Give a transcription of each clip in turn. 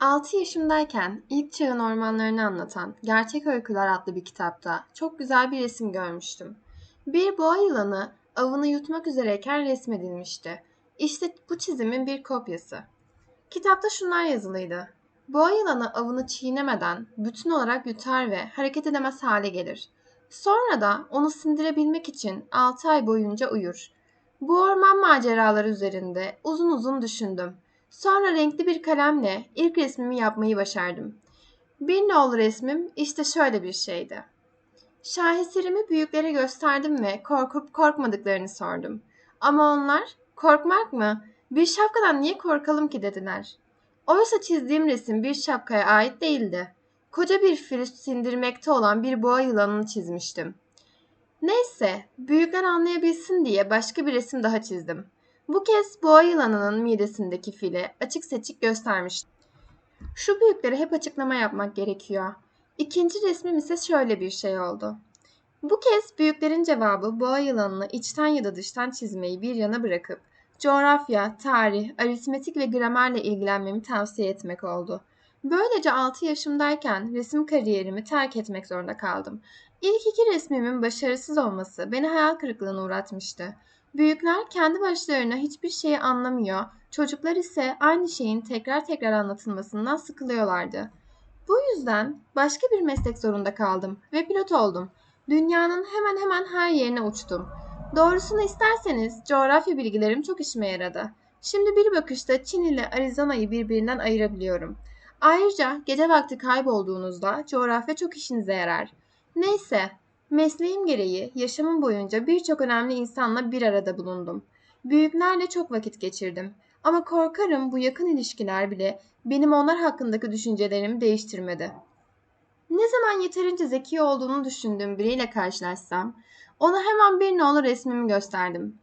6 yaşımdayken ilk çağın ormanlarını anlatan Gerçek Öyküler adlı bir kitapta çok güzel bir resim görmüştüm. Bir boğa yılanı avını yutmak üzereyken resmedilmişti. İşte bu çizimin bir kopyası. Kitapta şunlar yazılıydı. Boğa yılanı avını çiğnemeden bütün olarak yutar ve hareket edemez hale gelir. Sonra da onu sindirebilmek için 6 ay boyunca uyur. Bu orman maceraları üzerinde uzun uzun düşündüm. Sonra renkli bir kalemle ilk resmimi yapmayı başardım. Bir nolu resmim işte şöyle bir şeydi. Şaheserimi büyüklere gösterdim ve korkup korkmadıklarını sordum. Ama onlar korkmak mı? Bir şapkadan niye korkalım ki dediler. Oysa çizdiğim resim bir şapkaya ait değildi. Koca bir fil sindirmekte olan bir boğa yılanını çizmiştim. Neyse, büyükler anlayabilsin diye başka bir resim daha çizdim. Bu kez boğa yılanının midesindeki fili açık seçik göstermiş. Şu büyüklere hep açıklama yapmak gerekiyor. İkinci resmim ise şöyle bir şey oldu. Bu kez büyüklerin cevabı boğa yılanını içten ya da dıştan çizmeyi bir yana bırakıp coğrafya, tarih, aritmetik ve gramerle ilgilenmemi tavsiye etmek oldu. Böylece 6 yaşımdayken resim kariyerimi terk etmek zorunda kaldım. İlk iki resmimin başarısız olması beni hayal kırıklığına uğratmıştı. Büyükler kendi başlarına hiçbir şeyi anlamıyor, çocuklar ise aynı şeyin tekrar tekrar anlatılmasından sıkılıyorlardı. Bu yüzden başka bir meslek zorunda kaldım ve pilot oldum. Dünyanın hemen hemen her yerine uçtum. Doğrusunu isterseniz coğrafya bilgilerim çok işime yaradı. Şimdi bir bakışta Çin ile Arizona'yı birbirinden ayırabiliyorum. Ayrıca gece vakti kaybolduğunuzda coğrafya çok işinize yarar. Neyse, Mesleğim gereği yaşamım boyunca birçok önemli insanla bir arada bulundum. Büyüklerle çok vakit geçirdim. Ama korkarım bu yakın ilişkiler bile benim onlar hakkındaki düşüncelerimi değiştirmedi. Ne zaman yeterince zeki olduğunu düşündüğüm biriyle karşılaşsam, ona hemen bir nolu resmimi gösterdim.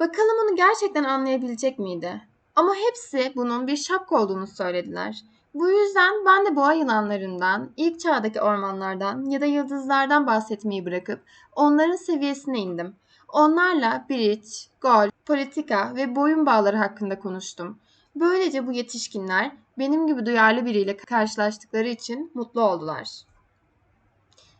Bakalım onu gerçekten anlayabilecek miydi? Ama hepsi bunun bir şapka olduğunu söylediler. Bu yüzden ben de boğa yılanlarından, ilk çağdaki ormanlardan ya da yıldızlardan bahsetmeyi bırakıp onların seviyesine indim. Onlarla bridge, golf, politika ve boyun bağları hakkında konuştum. Böylece bu yetişkinler benim gibi duyarlı biriyle karşılaştıkları için mutlu oldular.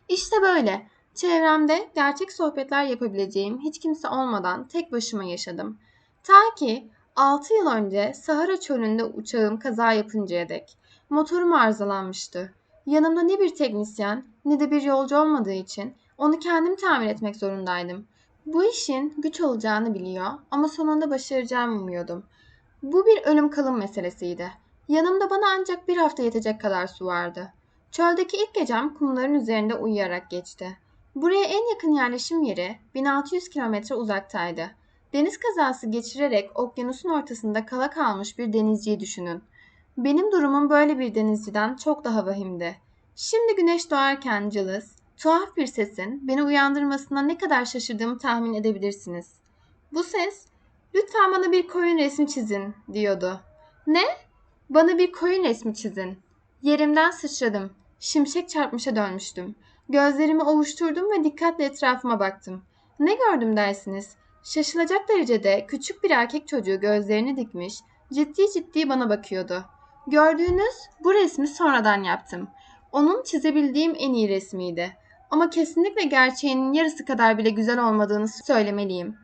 İşte böyle. Çevremde gerçek sohbetler yapabileceğim hiç kimse olmadan tek başıma yaşadım. Ta ki 6 yıl önce Sahara çölünde uçağım kaza yapıncaya dek. Motorum arızalanmıştı. Yanımda ne bir teknisyen ne de bir yolcu olmadığı için onu kendim tamir etmek zorundaydım. Bu işin güç olacağını biliyor ama sonunda başaracağımı umuyordum. Bu bir ölüm kalım meselesiydi. Yanımda bana ancak bir hafta yetecek kadar su vardı. Çöldeki ilk gecem kumların üzerinde uyuyarak geçti. Buraya en yakın yerleşim yeri 1600 kilometre uzaktaydı. Deniz kazası geçirerek okyanusun ortasında kala kalmış bir denizciyi düşünün. Benim durumum böyle bir denizciden çok daha vahimdi. Şimdi güneş doğarken cılız, tuhaf bir sesin beni uyandırmasına ne kadar şaşırdığımı tahmin edebilirsiniz. Bu ses, lütfen bana bir koyun resmi çizin diyordu. Ne? Bana bir koyun resmi çizin. Yerimden sıçradım. Şimşek çarpmışa dönmüştüm. Gözlerimi ovuşturdum ve dikkatle etrafıma baktım. Ne gördüm dersiniz? Şaşılacak derecede küçük bir erkek çocuğu gözlerini dikmiş, ciddi ciddi bana bakıyordu. Gördüğünüz bu resmi sonradan yaptım. Onun çizebildiğim en iyi resmiydi. Ama kesinlikle gerçeğinin yarısı kadar bile güzel olmadığını söylemeliyim.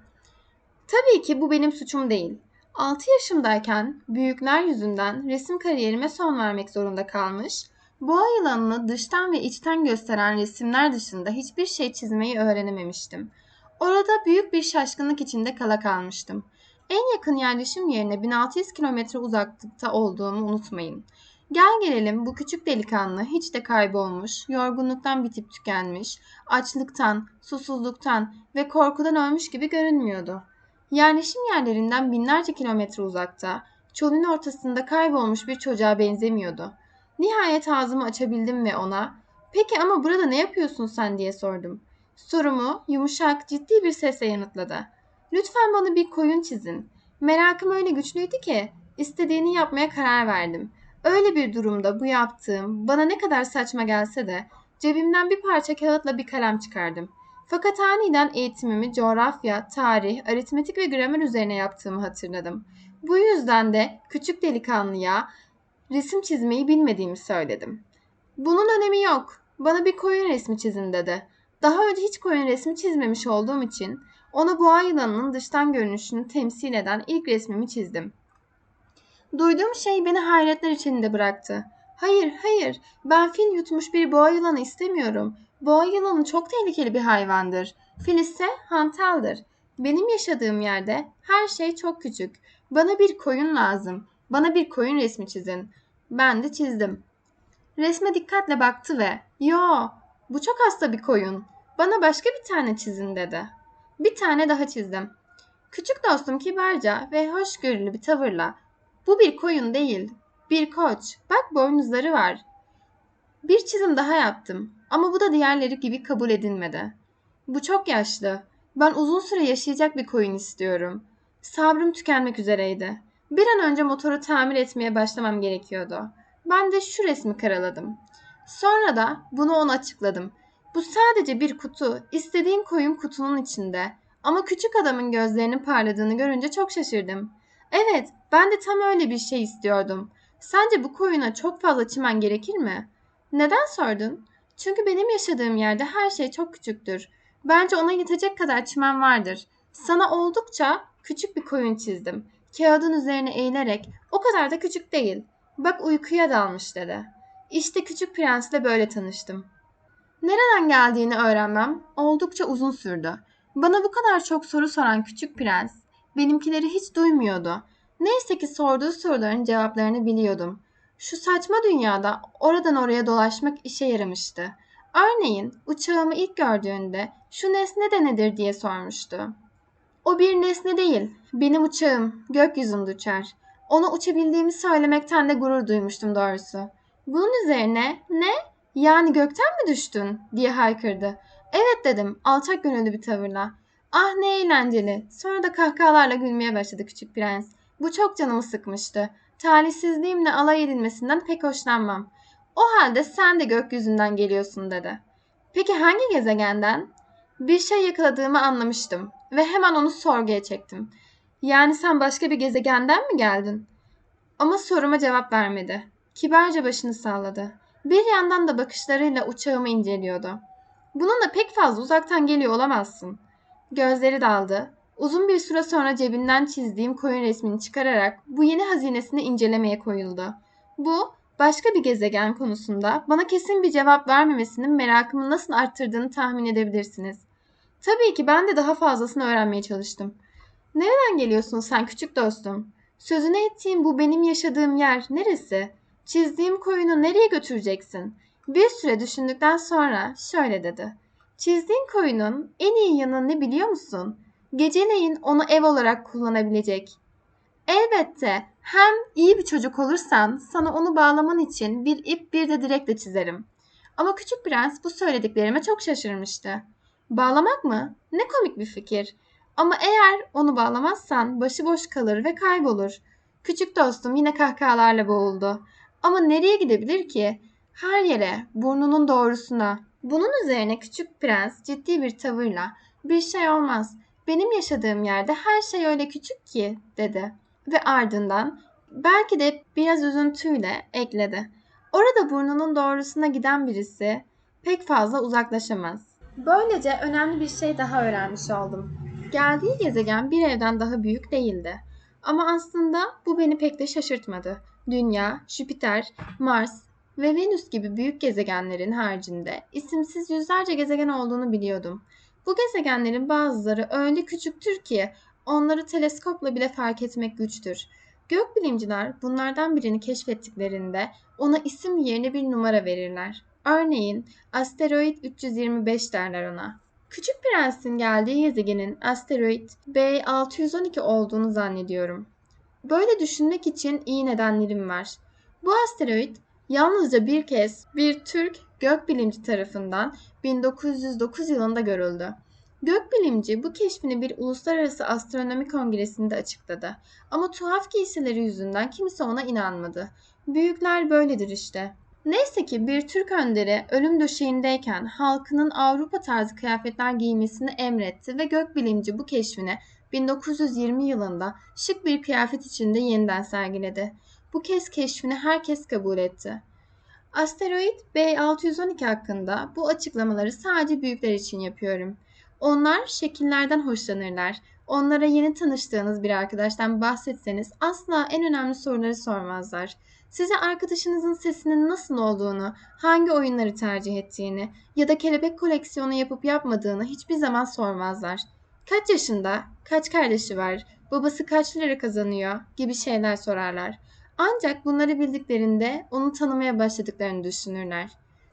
Tabii ki bu benim suçum değil. 6 yaşımdayken büyükler yüzünden resim kariyerime son vermek zorunda kalmış, boğa yılanını dıştan ve içten gösteren resimler dışında hiçbir şey çizmeyi öğrenememiştim. Orada büyük bir şaşkınlık içinde kala kalmıştım. En yakın yerleşim yerine 1600 kilometre uzaklıkta olduğumu unutmayın. Gel gelelim bu küçük delikanlı hiç de kaybolmuş, yorgunluktan bitip tükenmiş, açlıktan, susuzluktan ve korkudan ölmüş gibi görünmüyordu. Yerleşim yerlerinden binlerce kilometre uzakta, çölün ortasında kaybolmuş bir çocuğa benzemiyordu. Nihayet ağzımı açabildim ve ona ''Peki ama burada ne yapıyorsun sen?'' diye sordum. Sorumu yumuşak, ciddi bir sesle yanıtladı. Lütfen bana bir koyun çizin. Merakım öyle güçlüydü ki istediğini yapmaya karar verdim. Öyle bir durumda bu yaptığım bana ne kadar saçma gelse de cebimden bir parça kağıtla bir kalem çıkardım. Fakat aniden eğitimimi coğrafya, tarih, aritmetik ve gramer üzerine yaptığımı hatırladım. Bu yüzden de küçük delikanlıya Resim çizmeyi bilmediğimi söyledim. Bunun önemi yok. Bana bir koyun resmi çizin dedi. Daha önce hiç koyun resmi çizmemiş olduğum için ona boğa yılanının dıştan görünüşünü temsil eden ilk resmimi çizdim. Duyduğum şey beni hayretler içinde bıraktı. Hayır, hayır. Ben fil yutmuş bir boğa yılanı istemiyorum. Boğa yılanı çok tehlikeli bir hayvandır. Fil ise hantaldır. Benim yaşadığım yerde her şey çok küçük. Bana bir koyun lazım. Bana bir koyun resmi çizin. Ben de çizdim. Resme dikkatle baktı ve "Yo, bu çok hasta bir koyun. Bana başka bir tane çizin." dedi. Bir tane daha çizdim. Küçük dostum kibarca ve hoşgörülü bir tavırla "Bu bir koyun değil, bir koç. Bak boynuzları var." Bir çizim daha yaptım ama bu da diğerleri gibi kabul edilmedi. Bu çok yaşlı. Ben uzun süre yaşayacak bir koyun istiyorum. Sabrım tükenmek üzereydi. Bir an önce motoru tamir etmeye başlamam gerekiyordu. Ben de şu resmi karaladım. Sonra da bunu ona açıkladım. Bu sadece bir kutu. İstediğin koyun kutunun içinde. Ama küçük adamın gözlerinin parladığını görünce çok şaşırdım. Evet, ben de tam öyle bir şey istiyordum. Sence bu koyuna çok fazla çimen gerekir mi? Neden sordun? Çünkü benim yaşadığım yerde her şey çok küçüktür. Bence ona yetecek kadar çimen vardır. Sana oldukça küçük bir koyun çizdim. Kağıdın üzerine eğilerek o kadar da küçük değil. Bak uykuya dalmış dedi. İşte küçük prensle böyle tanıştım. Nereden geldiğini öğrenmem oldukça uzun sürdü. Bana bu kadar çok soru soran küçük prens benimkileri hiç duymuyordu. Neyse ki sorduğu soruların cevaplarını biliyordum. Şu saçma dünyada oradan oraya dolaşmak işe yaramıştı. Örneğin uçağımı ilk gördüğünde şu nesne de nedir diye sormuştu. O bir nesne değil, benim uçağım gökyüzünde uçar. Ona uçabildiğimi söylemekten de gurur duymuştum doğrusu. Bunun üzerine ne? Yani gökten mi düştün? diye haykırdı. Evet dedim alçak gönüllü bir tavırla. Ah ne eğlenceli. Sonra da kahkahalarla gülmeye başladı küçük prens. Bu çok canımı sıkmıştı. Talihsizliğimle alay edilmesinden pek hoşlanmam. O halde sen de gökyüzünden geliyorsun dedi. Peki hangi gezegenden? Bir şey yakaladığımı anlamıştım ve hemen onu sorguya çektim. Yani sen başka bir gezegenden mi geldin? Ama soruma cevap vermedi. Kibarca başını salladı. Bir yandan da bakışlarıyla uçağımı inceliyordu. Bununla pek fazla uzaktan geliyor olamazsın. Gözleri daldı. Uzun bir süre sonra cebinden çizdiğim koyun resmini çıkararak bu yeni hazinesini incelemeye koyuldu. Bu başka bir gezegen konusunda bana kesin bir cevap vermemesinin merakımı nasıl arttırdığını tahmin edebilirsiniz. Tabii ki ben de daha fazlasını öğrenmeye çalıştım. Nereden geliyorsun sen küçük dostum? Sözünü ettiğim bu benim yaşadığım yer neresi? Çizdiğim koyunu nereye götüreceksin? Bir süre düşündükten sonra şöyle dedi. Çizdiğin koyunun en iyi yanı ne biliyor musun? Geceleyin onu ev olarak kullanabilecek. Elbette hem iyi bir çocuk olursan sana onu bağlaman için bir ip bir de direkle çizerim. Ama küçük prens bu söylediklerime çok şaşırmıştı. Bağlamak mı? Ne komik bir fikir. Ama eğer onu bağlamazsan başıboş kalır ve kaybolur. Küçük dostum yine kahkahalarla boğuldu. Ama nereye gidebilir ki? Her yere, burnunun doğrusuna. Bunun üzerine küçük prens ciddi bir tavırla bir şey olmaz. Benim yaşadığım yerde her şey öyle küçük ki dedi. Ve ardından belki de biraz üzüntüyle ekledi. Orada burnunun doğrusuna giden birisi pek fazla uzaklaşamaz. Böylece önemli bir şey daha öğrenmiş oldum. Geldiği gezegen bir evden daha büyük değildi. Ama aslında bu beni pek de şaşırtmadı. Dünya, Jüpiter, Mars ve Venüs gibi büyük gezegenlerin haricinde isimsiz yüzlerce gezegen olduğunu biliyordum. Bu gezegenlerin bazıları öyle küçüktür ki onları teleskopla bile fark etmek güçtür. Gökbilimciler bunlardan birini keşfettiklerinde ona isim yerine bir numara verirler. Örneğin asteroid 325 derler ona. Küçük Prens'in geldiği gezegenin asteroid B612 olduğunu zannediyorum. Böyle düşünmek için iyi nedenlerim var. Bu asteroid yalnızca bir kez bir Türk gökbilimci tarafından 1909 yılında görüldü. Gökbilimci bu keşfini bir uluslararası astronomi kongresinde açıkladı. Ama tuhaf giysileri yüzünden kimse ona inanmadı. Büyükler böyledir işte. Neyse ki bir Türk önderi ölüm döşeğindeyken halkının Avrupa tarzı kıyafetler giymesini emretti ve gökbilimci bu keşfini 1920 yılında şık bir kıyafet içinde yeniden sergiledi. bu kez keşfini herkes kabul etti. Asteroid B612 hakkında bu açıklamaları sadece büyükler için yapıyorum. Onlar şekillerden hoşlanırlar. Onlara yeni tanıştığınız bir arkadaştan bahsetseniz asla en önemli soruları sormazlar. Size arkadaşınızın sesinin nasıl olduğunu, hangi oyunları tercih ettiğini ya da kelebek koleksiyonu yapıp yapmadığını hiçbir zaman sormazlar. Kaç yaşında, kaç kardeşi var, babası kaç lira kazanıyor gibi şeyler sorarlar. Ancak bunları bildiklerinde onu tanımaya başladıklarını düşünürler.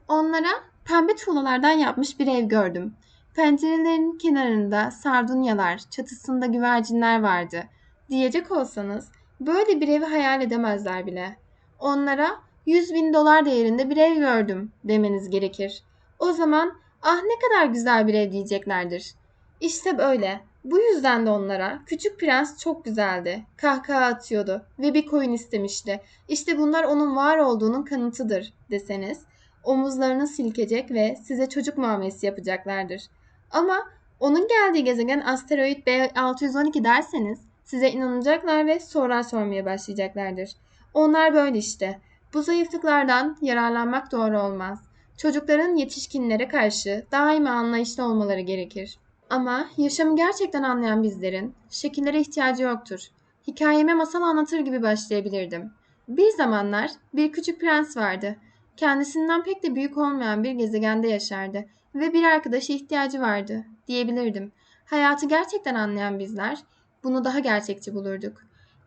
Onlara pembe tuğlalardan yapmış bir ev gördüm. Pencerelerin kenarında sardunyalar, çatısında güvercinler vardı. Diyecek olsanız böyle bir evi hayal edemezler bile. Onlara 100 bin dolar değerinde bir ev gördüm demeniz gerekir. O zaman ah ne kadar güzel bir ev diyeceklerdir. İşte böyle. Bu yüzden de onlara küçük prens çok güzeldi. Kahkaha atıyordu ve bir koyun istemişti. İşte bunlar onun var olduğunun kanıtıdır deseniz omuzlarını silkecek ve size çocuk muamelesi yapacaklardır. Ama onun geldiği gezegen asteroid B612 derseniz size inanacaklar ve sorular sormaya başlayacaklardır. Onlar böyle işte. Bu zayıflıklardan yararlanmak doğru olmaz. Çocukların yetişkinlere karşı daima anlayışlı olmaları gerekir. Ama yaşamı gerçekten anlayan bizlerin şekillere ihtiyacı yoktur. Hikayeme masal anlatır gibi başlayabilirdim. Bir zamanlar bir küçük prens vardı. Kendisinden pek de büyük olmayan bir gezegende yaşardı ve bir arkadaşa ihtiyacı vardı diyebilirdim. Hayatı gerçekten anlayan bizler bunu daha gerçekçi bulurduk.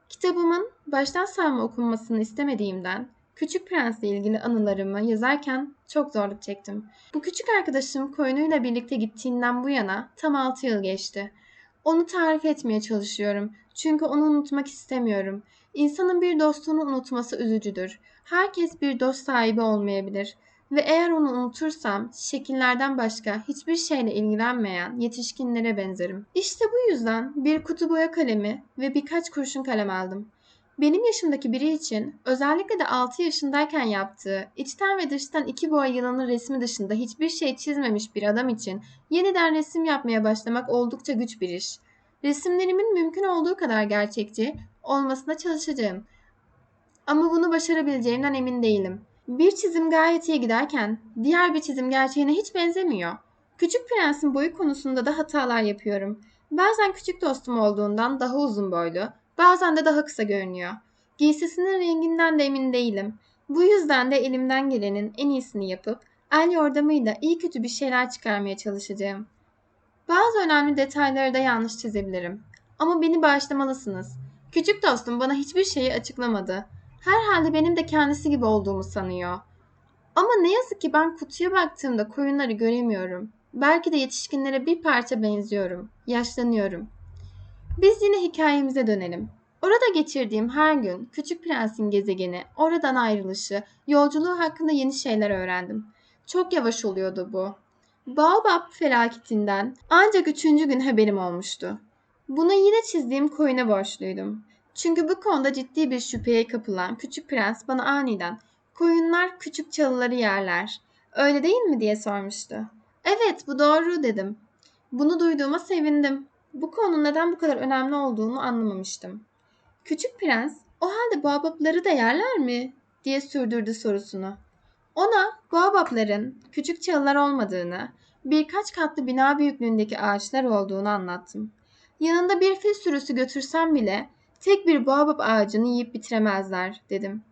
Kitabımın baştan savma okunmasını istemediğimden Küçük Prens'le ilgili anılarımı yazarken çok zorluk çektim. Bu küçük arkadaşım koyunuyla birlikte gittiğinden bu yana tam 6 yıl geçti. Onu tarif etmeye çalışıyorum. Çünkü onu unutmak istemiyorum. İnsanın bir dostunu unutması üzücüdür. Herkes bir dost sahibi olmayabilir. Ve eğer onu unutursam şekillerden başka hiçbir şeyle ilgilenmeyen yetişkinlere benzerim. İşte bu yüzden bir kutu boya kalemi ve birkaç kurşun kalem aldım. Benim yaşımdaki biri için özellikle de 6 yaşındayken yaptığı içten ve dıştan iki boğa yılanı resmi dışında hiçbir şey çizmemiş bir adam için yeniden resim yapmaya başlamak oldukça güç bir iş. Resimlerimin mümkün olduğu kadar gerçekçi olmasına çalışacağım. Ama bunu başarabileceğimden emin değilim. Bir çizim gayet iyi giderken diğer bir çizim gerçeğine hiç benzemiyor. Küçük Prens'in boyu konusunda da hatalar yapıyorum. Bazen küçük dostum olduğundan daha uzun boylu, bazen de daha kısa görünüyor. Giysisinin renginden de emin değilim. Bu yüzden de elimden gelenin en iyisini yapıp el yordamıyla iyi kötü bir şeyler çıkarmaya çalışacağım. Bazı önemli detayları da yanlış çizebilirim. Ama beni bağışlamalısınız. Küçük dostum bana hiçbir şeyi açıklamadı. Herhalde benim de kendisi gibi olduğumu sanıyor. Ama ne yazık ki ben kutuya baktığımda koyunları göremiyorum. Belki de yetişkinlere bir parça benziyorum. Yaşlanıyorum. Biz yine hikayemize dönelim. Orada geçirdiğim her gün Küçük Prens'in gezegeni, oradan ayrılışı, yolculuğu hakkında yeni şeyler öğrendim. Çok yavaş oluyordu bu. Baobab felaketinden ancak üçüncü gün haberim olmuştu. Bunu yine çizdiğim koyuna borçluydum. Çünkü bu konuda ciddi bir şüpheye kapılan küçük prens bana aniden koyunlar küçük çalıları yerler. Öyle değil mi diye sormuştu. Evet bu doğru dedim. Bunu duyduğuma sevindim. Bu konunun neden bu kadar önemli olduğunu anlamamıştım. Küçük prens o halde baobabları da yerler mi diye sürdürdü sorusunu. Ona baobabların küçük çalılar olmadığını, birkaç katlı bina büyüklüğündeki ağaçlar olduğunu anlattım. Yanında bir fil sürüsü götürsem bile tek bir baobab ağacını yiyip bitiremezler dedim.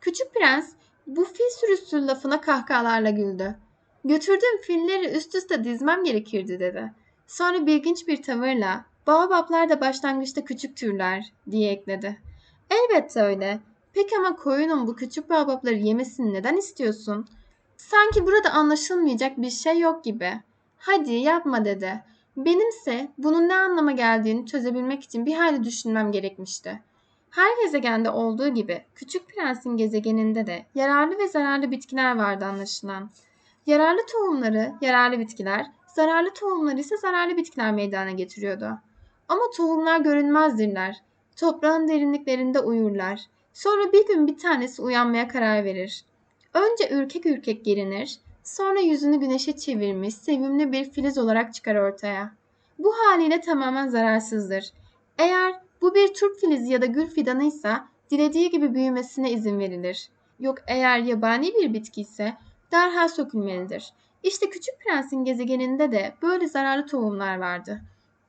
Küçük prens bu fil sürüsü lafına kahkahalarla güldü. Götürdüğüm filleri üst üste dizmem gerekirdi dedi. Sonra bilginç bir tavırla baobablar da başlangıçta küçük türler diye ekledi. Elbette öyle. Peki ama koyunun bu küçük baobabları yemesini neden istiyorsun? Sanki burada anlaşılmayacak bir şey yok gibi. Hadi yapma dedi. Benimse bunun ne anlama geldiğini çözebilmek için bir hayli düşünmem gerekmişti. Her gezegende olduğu gibi Küçük Prens'in gezegeninde de yararlı ve zararlı bitkiler vardı anlaşılan. Yararlı tohumları yararlı bitkiler, zararlı tohumları ise zararlı bitkiler meydana getiriyordu. Ama tohumlar görünmezdirler. Toprağın derinliklerinde uyurlar. Sonra bir gün bir tanesi uyanmaya karar verir. Önce ürkek ürkek gerinir, sonra yüzünü güneşe çevirmiş sevimli bir filiz olarak çıkar ortaya. Bu haliyle tamamen zararsızdır. Eğer bu bir turp filizi ya da gül fidanıysa dilediği gibi büyümesine izin verilir. Yok eğer yabani bir bitki ise derhal sökülmelidir. İşte Küçük Prens'in gezegeninde de böyle zararlı tohumlar vardı.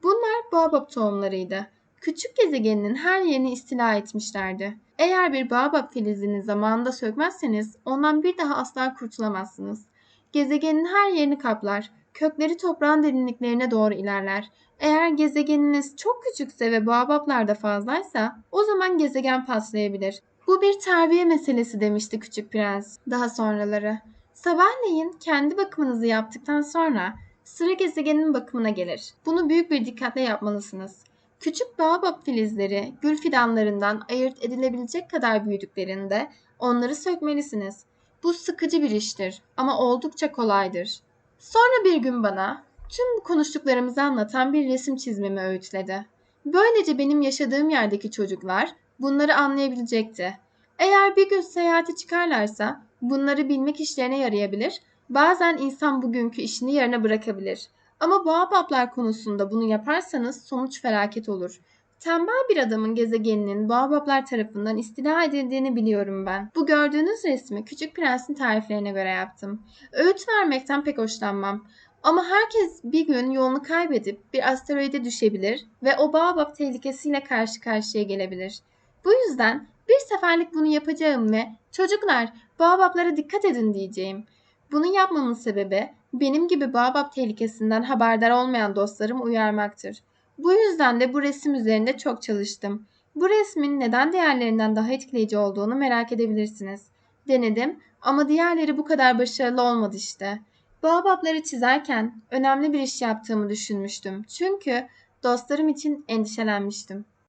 Bunlar baobab tohumlarıydı. Küçük gezegeninin her yerini istila etmişlerdi. Eğer bir baobab filizini zamanında sökmezseniz ondan bir daha asla kurtulamazsınız. Gezegenin her yerini kaplar, kökleri toprağın derinliklerine doğru ilerler. Eğer gezegeniniz çok küçükse ve baobablar da fazlaysa o zaman gezegen patlayabilir. Bu bir terbiye meselesi demişti küçük prens daha sonraları. Sabahleyin kendi bakımınızı yaptıktan sonra sıra gezegenin bakımına gelir. Bunu büyük bir dikkatle yapmalısınız. Küçük baobab filizleri gül fidanlarından ayırt edilebilecek kadar büyüdüklerinde onları sökmelisiniz. Bu sıkıcı bir iştir ama oldukça kolaydır. Sonra bir gün bana tüm bu konuştuklarımızı anlatan bir resim çizmemi öğütledi. Böylece benim yaşadığım yerdeki çocuklar bunları anlayabilecekti. Eğer bir gün seyahate çıkarlarsa bunları bilmek işlerine yarayabilir. Bazen insan bugünkü işini yarına bırakabilir. Ama baobablar konusunda bunu yaparsanız sonuç felaket olur. Tembel bir adamın gezegeninin baobablar tarafından istila edildiğini biliyorum ben. Bu gördüğünüz resmi Küçük Prens'in tariflerine göre yaptım. Öğüt vermekten pek hoşlanmam. Ama herkes bir gün yolunu kaybedip bir asteroide düşebilir ve o baobab tehlikesiyle karşı karşıya gelebilir. Bu yüzden bir seferlik bunu yapacağım ve çocuklar baobablara dikkat edin diyeceğim. Bunu yapmamın sebebi benim gibi baobab tehlikesinden haberdar olmayan dostlarımı uyarmaktır. Bu yüzden de bu resim üzerinde çok çalıştım. Bu resmin neden diğerlerinden daha etkileyici olduğunu merak edebilirsiniz. Denedim ama diğerleri bu kadar başarılı olmadı işte. Baobabları çizerken önemli bir iş yaptığımı düşünmüştüm. Çünkü dostlarım için endişelenmiştim.